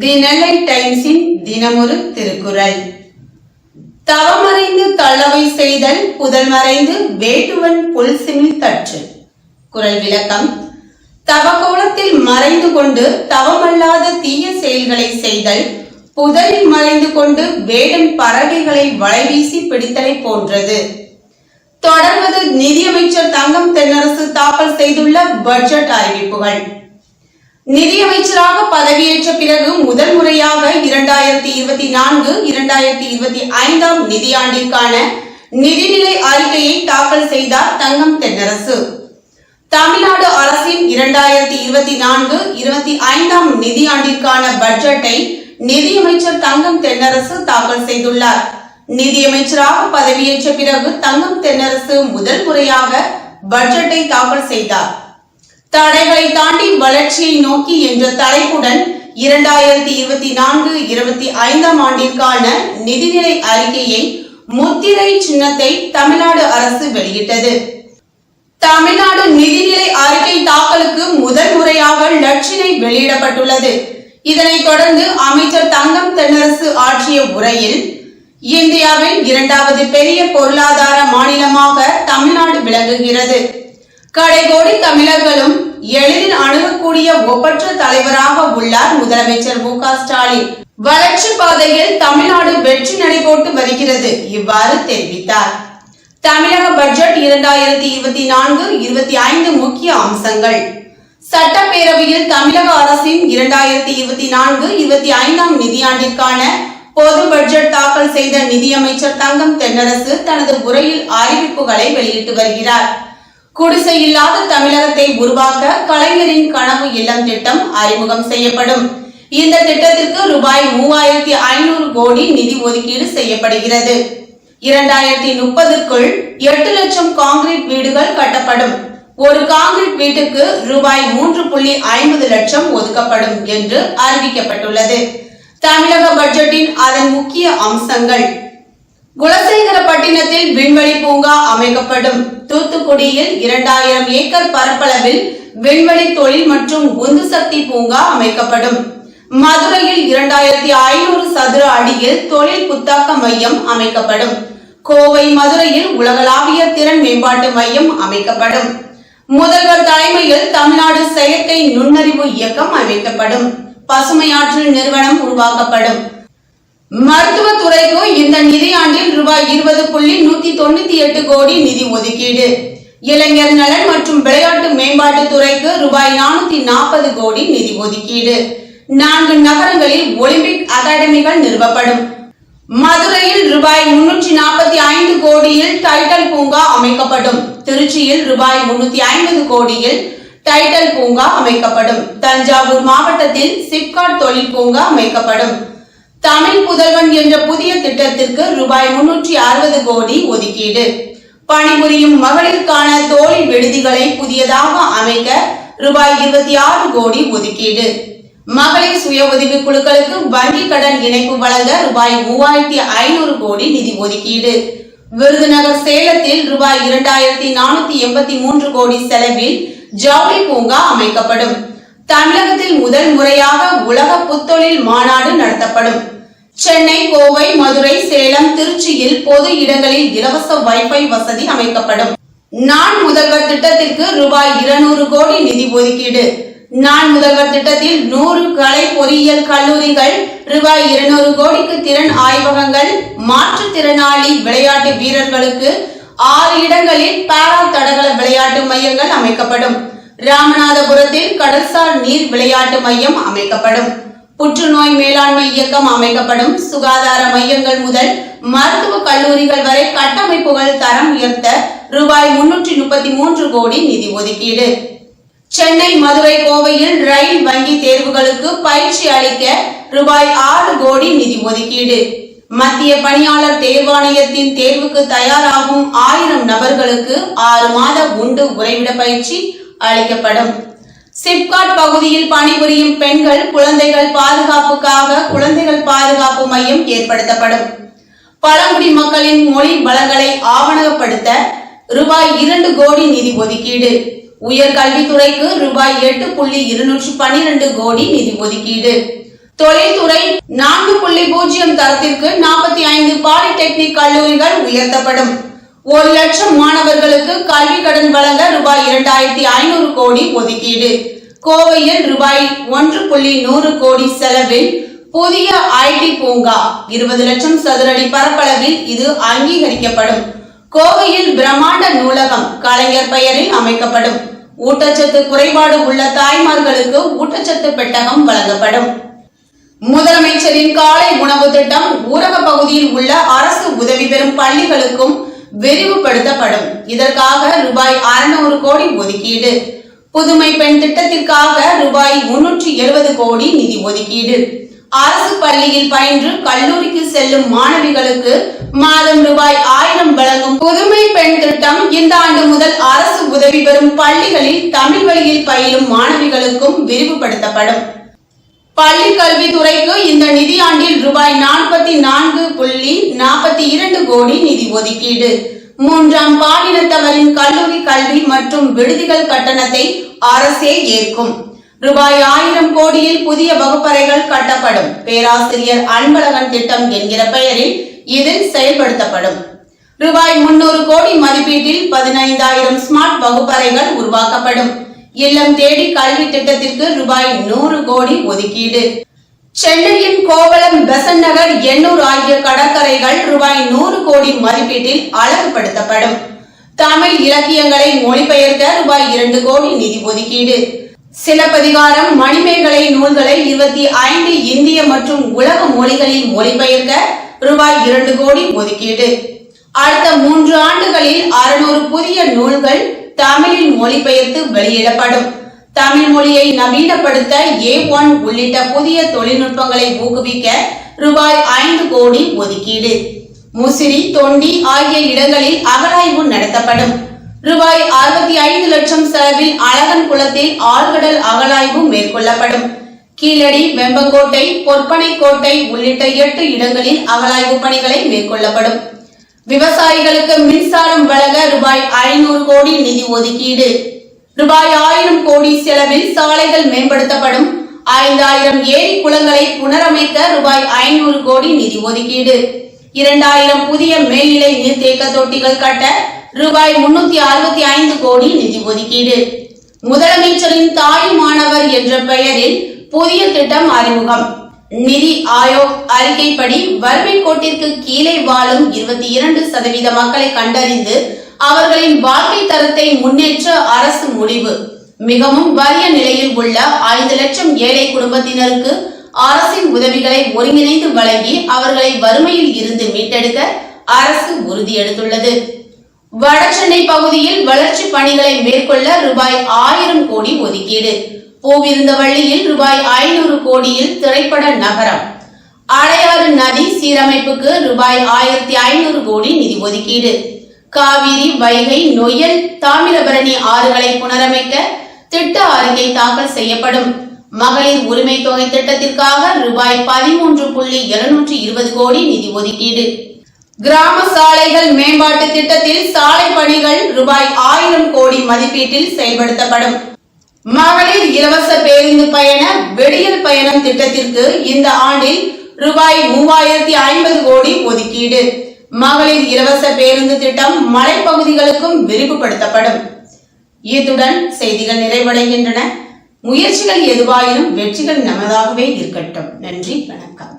தி நெல்லை டைம்ஸின் தினமொரு திருக்குறள். தவமறைந்து தள்ளவை செய்தல் புதல் மறைந்து வேட்டுவன் புல் சிமிழ் தற்று. குரல் விளக்கம் தவகோலத்தில் மறைந்து கொண்டு தவமல்லாத தீய செயல்களை செய்தல் புதலில் மறைந்து கொண்டு வேடன் பறவைகளை வலைவீசி பிடித்தலை போன்றது. தொடர்வது நிதியமைச்சர் தங்கம் தென்னரசு தாக்கல் செய்துள்ள பட்ஜெட் அறிவிப்புகள். நிதியமைச்சராக பதவியேற்ற பிறகு முதல் முறையாக இரண்டாயிரத்தி இருபத்தி நான்கு இரண்டாயிரத்தி இருபத்தி ஐந்தாம் நிதியாண்டிற்கான நிதிநிலை அறிக்கையை தாக்கல் செய்தார் தங்கம் தென்னரசு. தமிழ்நாடு அரசின் இரண்டாயிரத்தி இருபத்தி நான்கு இருபத்தி ஐந்தாம் நிதியாண்டிற்கான பட்ஜெட்டை நிதியமைச்சர் தங்கம் தென்னரசு தாக்கல் செய்துள்ளார். நிதியமைச்சராக பதவியேற்ற பிறகு தங்கம் தென்னரசு முதல் முறையாக பட்ஜெட்டை தாக்கல் செய்தார். தடைகளை தாண்டி வளர்ச்சியை நோக்கி என்ற தலைப்புடன் இரண்டாயிரத்தி இருபத்தி நான்கு இருபத்தி ஐந்தாம் ஆண்டிற்கான நிதிநிலை அறிக்கையை முத்திரை சின்னத்தை தமிழ்நாடு அரசு வெளியிட்டது. தமிழ்நாடு நிதிநிலை அறிக்கை தாக்கலுக்கு முதல் முறையாக லட்சினை வெளியிடப்பட்டுள்ளது. இதனைத் தொடர்ந்து அமைச்சர் தங்கம் தென்னரசு ஆற்றிய உரையில் இந்தியாவின் இரண்டாவது பெரிய பொருளாதார மாநிலமாக தமிழ்நாடு விளங்குகிறது. கடைகோடி தமிழர்களும் எளிதில் அணுகக்கூடிய ஒப்பற்ற தலைவராக உள்ளார் முதலமைச்சர் மு ஸ்டாலின். வளர்ச்சி பாதையில் தமிழ்நாடு வெற்றி நடைபோட்டு வருகிறது இவ்வாறு தெரிவித்தார். தமிழக பட்ஜெட் இரண்டாயிரத்தி இருபத்தி நான்கு இருபத்தி ஐந்து முக்கிய அம்சங்கள். சட்டப்பேரவையில் தமிழக அரசின் இரண்டாயிரத்தி இருபத்தி நான்கு இருபத்தி ஐந்தாம் நிதியாண்டிற்கான பொது பட்ஜெட் தாக்கல் செய்த நிதியமைச்சர் தங்கம் தென்னரசு தனது உரையில் அறிவிப்புகளை வெளியிட்டு வருகிறார். குடிசை இல்லாத தமிழகத்தை உருவாக்க கலைஞரின் கனவு இல்லம் திட்டம் அறிமுகம் செய்யப்படும். இந்த திட்டத்திற்கு ரூபாய் மூவாயிரத்தி ஐநூறு கோடி நிதி ஒதுக்கீடு செய்யப்படுகிறது. இரண்டாயிரத்தி முப்பதுக்குள் எட்டு லட்சம் காங்கிரீட் வீடுகள் கட்டப்படும். ஒரு காங்கிரீட் வீட்டுக்கு ரூபாய் மூன்று புள்ளி ஐம்பது லட்சம் ஒதுக்கப்படும் என்று அறிவிக்கப்பட்டுள்ளது. தமிழக பட்ஜெட்டின் அதன் முக்கிய அம்சங்கள். குலசேகரப்பட்டினத்தில் விண்வெளி பூங்கா அமைக்கப்படும். தூத்துக்குடியில் இரண்டாயிரம் ஏக்கர் பரப்பளவில் விண்வெளி தொழில் மற்றும் உந்து சக்தி பூங்கா அமைக்கப்படும். மதுரையில் இரண்டாயிரத்தி ஐநூறு சதுர அடியில் தொழில் புத்தாக்க மையம் அமைக்கப்படும். கோவை மதுரையில் உலகளாவிய திறன் மேம்பாட்டு மையம் அமைக்கப்படும். முதல்வர் தலைமையில் தமிழ்நாடு செயற்கை நுண்ணறிவு இயக்கம் அமைக்கப்படும். பசுமை ஆற்றல் நிறுவனம் உருவாக்கப்படும். மருத்துவத்துறைக்கு இந்த நிதியாண்டில் ரூபாய் இருபது புள்ளி நூத்தி தொண்ணூத்தி எட்டு கோடி நிதி ஒதுக்கீடு. இளைஞர் நலன் மற்றும் விளையாட்டு மேம்பாட்டு துறைக்கு ரூபாய் நானூத்தி நாற்பது கோடி நிதி ஒதுக்கீடு. நான்கு நகரங்களில் ஒலிம்பிக் அகாடமிகள் நிறுவப்படும். மதுரையில் ரூபாய் முன்னூற்றி நாற்பத்தி ஐந்து கோடியில் டைட்டல் பூங்கா அமைக்கப்படும். திருச்சியில் ரூபாய் முன்னூத்தி ஐம்பது கோடியில் டைட்டல் பூங்கா அமைக்கப்படும். தஞ்சாவூர் மாவட்டத்தில் சிப்காட் தொழில் பூங்கா அமைக்கப்படும். தமிழ் புதல்வன் என்ற புதிய திட்டத்திற்கு ரூபாய் முன்னூற்றி அறுபது கோடி ஒதுக்கீடு. பணிபுரியும் மகளிருக்கான தோழி விடுதிகளை புதியதாக அமைக்க ரூபாய் இருபத்தி ஆறு கோடி ஒதுக்கீடு. மகளிர் சுய உதவி குழுக்களுக்கு வங்கி கடன் இணைப்பு வழங்க ரூபாய் மூவாயிரத்தி ஐநூறு கோடி நிதி ஒதுக்கீடு. விருதுநகர் சேலத்தில் ரூபாய் இரண்டாயிரத்தி நானூத்தி எண்பத்தி மூன்று கோடி செலவில் ஜவுளி பூங்கா அமைக்கப்படும். தமிழகத்தில் முதல் முறையாக உலக புத்தொழில் மாநாடு நடத்தப்படும். சென்னை கோவை மதுரை சேலம் திருச்சியில் பொது இடங்களில் இலவச வைஃபை வசதி அமைக்கப்படும். நான் முதல்வர் திட்டத்திற்கு ரூபாய் இருநூறு கோடி நிதி ஒதுக்கீடு. நான் முதல்வர் திட்டத்தில் நூறு கலை பொறியியல் கல்லூரிகள் ரூபாய் இருநூறு கோடிக்கு திறன் ஆய்வகங்கள் மாற்றுத்திறனாளி விளையாட்டு வீரர்களுக்கு ஆறு இடங்களில் பாரா தடகள விளையாட்டு மையங்கள் அமைக்கப்படும். ராமநாதபுரத்தில் கடல்சார் நீர் விளையாட்டு மையம் அமைக்கப்படும். புற்றுநோய் மேலாண்மை இயக்கம் அமைக்கப்படும் சுகாதார மையங்கள் முதல் மருத்துவ கல்லூரிகள் வரை கட்டமைப்புகள் தரம் உயர்த்த ரூபாய் முன்னூற்றி முப்பத்தி மூன்று கோடி நிதி ஒதுக்கீடு. சென்னை மதுரை கோவையில் ரயில் வங்கி தேர்வுகளுக்கு பயிற்சி அளிக்க ரூபாய் ஆறு கோடி நிதி ஒதுக்கீடு. மத்திய பணியாளர் தேர்வாணையத்தின் தேர்வுக்கு தயாராகும் ஆயிரம் நபர்களுக்கு ஆறு மாத உண்டு உறைவிட பயிற்சி அளிக்கப்படும். சிப்காட் பகுதியில் பணிபுரியும் பெண்கள் குழந்தைகள் பாதுகாப்புக்காக குழந்தைகள் பாதுகாப்பு மையம் ஏற்படுத்தப்படும். பழங்குடி மக்களின் மொழி வளங்களை ஆவணப்படுத்த ரூபாய் இரண்டு கோடி நிதி ஒதுக்கீடு. உயர்கல்வித்துறைக்கு ரூபாய் எட்டு புள்ளி இருநூற்று பனிரெண்டு கோடி நிதி ஒதுக்கீடு. தொழில்துறை நான்கு புள்ளி பூஜ்ஜியம் தரத்திற்கு நாற்பத்தி ஐந்து பாலிடெக்னிக் கல்லூரிகள் உயர்த்தப்படும். ஒரு லட்சம் மாணவர்களுக்கு கல்வி கடன் வழங்க ரூபாய் இரண்டாயிரத்தி ஐநூறு கோடி ஒதுக்கீடு. கோவையில் ரூபாய் ஒன்று புள்ளி நூறு கோடி செலவில் புதிய ஐடி பூங்கா. இருபது லட்சம் சதுரடி பரப்பளவில் இது அங்கீகரிக்கப்படும். கோவையில் பிரம்மாண்ட நூலகம் கலைஞர் பெயரில் அமைக்கப்படும். ஊட்டச்சத்து குறைபாடு உள்ள தாய்மார்களுக்கு ஊட்டச்சத்து பெட்டகம் வழங்கப்படும். முதலமைச்சரின் காலை உணவு திட்டம் ஊரக பகுதியில் உள்ள அரசு உதவி பெறும் பள்ளிகளுக்கும் விரிவுபடுத்தப்படும். இதற்காக ரூபாய் அறுநூறு கோடி ஒதுக்கீடு. புதுமை பெண் திட்டத்திற்காக ரூபாய் முன்னூற்றி எழுபது கோடி நிதி ஒதுக்கீடு. அரசு பள்ளியில் பயின்று கல்லூரிக்கு செல்லும் மாணவிகளுக்கு மாதம் ரூபாய் ஆயிரம் வழங்கும் புதுமை பெண் திட்டம் இந்த ஆண்டு முதல் அரசு உதவி பெறும் பள்ளிகளில் தமிழ் வழியில் பயிலும் மாணவிகளுக்கும் விரிவுபடுத்தப்படும். பள்ளி கல்வித்துறைக்கு இந்த நிதியாண்டில் ரூபாய் நாற்பத்தி நான்கு புள்ளி நாற்பத்தி இரண்டு கோடி நிதி ஒதுக்கீடு. மூன்றாம் பாலினத்தவரின் கல்லூரி கல்வி மற்றும் விடுதிகள் கட்டணத்தை அரசே ஏற்கும். ரூபாய் ஆயிரம் கோடியில் புதிய வகுப்பறைகள் கட்டப்படும். பேராசிரியர் அன்பழகன் திட்டம் என்கிற பெயரில் இதில் செயல்படுத்தப்படும். ரூபாய் முன்னூறு கோடி மதிப்பீட்டில் பதினைந்தாயிரம் ஸ்மார்ட் வகுப்பறைகள் உருவாக்கப்படும். இல்லம் தேடி கல்வி திட்டத்திற்கு ரூபாய் நூறு கோடி ஒதுக்கீடு. சென்னையின் கோவளம் பெசன் நகர் எண்ணூர் ஆகிய கடற்கரைகள் ரூபாய் நூறு கோடி மதிப்பீட்டில் அழகுபடுத்தப்படும். தமிழ் இலக்கியங்களை மொழிபெயர்க்க ரூபாய் இரண்டு கோடி நிதி ஒதுக்கீடு. சிலப்பதிகாரம் மணிமேகலை நூல்களை இருபத்தி ஐந்து இந்திய மற்றும் உலக மொழிகளில் மொழிபெயர்க்க ரூபாய் இரண்டு கோடி ஒதுக்கீடு. அடுத்த மூன்று ஆண்டுகளில் அறுநூறு புதிய நூல்கள் தமிழில் மொழிபெயர்த்து வெளியிடப்படும். தமிழ் மொழியை நவீனப்படுத்த ஏ ஒன் உள்ளிட்ட புதிய தொழில்நுட்பங்களை ஊக்குவிக்க ரூபாய் ஐந்து கோடி ஒதுக்கீடு. முசிறி தொண்டி ஆகிய இடங்களில் அகராய்வு நடத்தப்படும். ரூபாய் அறுபத்தி ஐந்து லட்சம் செலவில் அழகன் குளத்தில் ஆழ்கடல் அகழாய்வு மேற்கொள்ளப்படும். கீழடி வெம்பங்கோட்டை பொற்பனைக்கோட்டை உள்ளிட்ட எட்டு இடங்களில் அகழாய்வு பணிகளை மேற்கொள்ளப்படும். விவசாயிகளுக்கு மின்சாரம் வழங்க ரூபாய் ஐநூறு கோடி நிதி ஒதுக்கீடு. ரூபாய் ஆயிரம் கோடி செலவில் சாலைகள் மேம்படுத்தப்படும். ஐந்தாயிரம் ஏரி குளங்களை புனரமைக்க ரூபாய் ஐநூறு கோடி நிதி ஒதுக்கீடு. இரண்டாயிரம் புதிய மேல்நிலை நீர்த்தேக்க தொட்டிகள் கட்ட ரூபாய் முன்னூத்தி அறுபத்தி ஐந்து கோடி நிதி ஒதுக்கீடு. முதலமைச்சரின் தாய் மாணவர் என்ற பெயரில் புதிய திட்டம் அறிமுகம். நிதி ஆயோக் அறிக்கைப்படி வறுமை கோட்டிற்கு கீழே வாழும் இருபத்தி இரண்டு சதவீத மக்களை கண்டறிந்து அவர்களின் வாழ்க்கை தரத்தை முன்னேற்ற அரசு முடிவு. மிகவும் வறிய நிலையில் உள்ள ஐந்து லட்சம் ஏழை குடும்பத்தினருக்கு அரசின் உதவிகளை ஒருங்கிணைந்து வழங்கி அவர்களை வறுமையில் இருந்து மீட்டெடுக்க அரசு உறுதியெடுத்துள்ளது. வடசென்னை பகுதியில் வளர்ச்சி பணிகளை மேற்கொள்ள ரூபாய் ஆயிரம் கோடி ஒதுக்கீடு. பூவிருந்தவள்ளியில் ரூபாய் ஐநூறு கோடியில் திரைப்பட நகரம். அடையாறு நதி சீரமைப்புக்கு ரூபாய் ஆயிரத்தி ஐநூறு கோடி நிதி ஒதுக்கீடு. காவிரி வைகை நொயல் தாமிரபரணி ஆறுகளை புனரமைக்க திட்ட அறிக்கை தாக்கல் செய்யப்படும். மகளிர் உரிமை தொகை திட்டத்திற்காக ரூபாய் பதிமூன்று புள்ளி இருநூற்றி இருபது கோடி நிதி ஒதுக்கீடு. கிராம சாலைகள் மேம்பாட்டு திட்டத்தில் சாலை பணிகள் ரூபாய் ஆயிரம் கோடி மதிப்பீட்டில் செயல்படுத்தப்படும். மகளிர் இலவச பேருந்து பயண வெடியல் பயணம் திட்டத்திற்கு இந்த ஆண்டில் ரூபாய் மூவாயிரத்தி ஐம்பது கோடி ஒதுக்கீடு. மகளிர் இலவச பேருந்து திட்டம் மலைப்பகுதிகளுக்கும் விரிவுபடுத்தப்படும். இத்துடன் செய்திகள் நிறைவடைகின்றன. முயற்சிகள் எதுவாயினும் வெற்றிகள் நமதாகவே இருக்கட்டும். நன்றி வணக்கம்.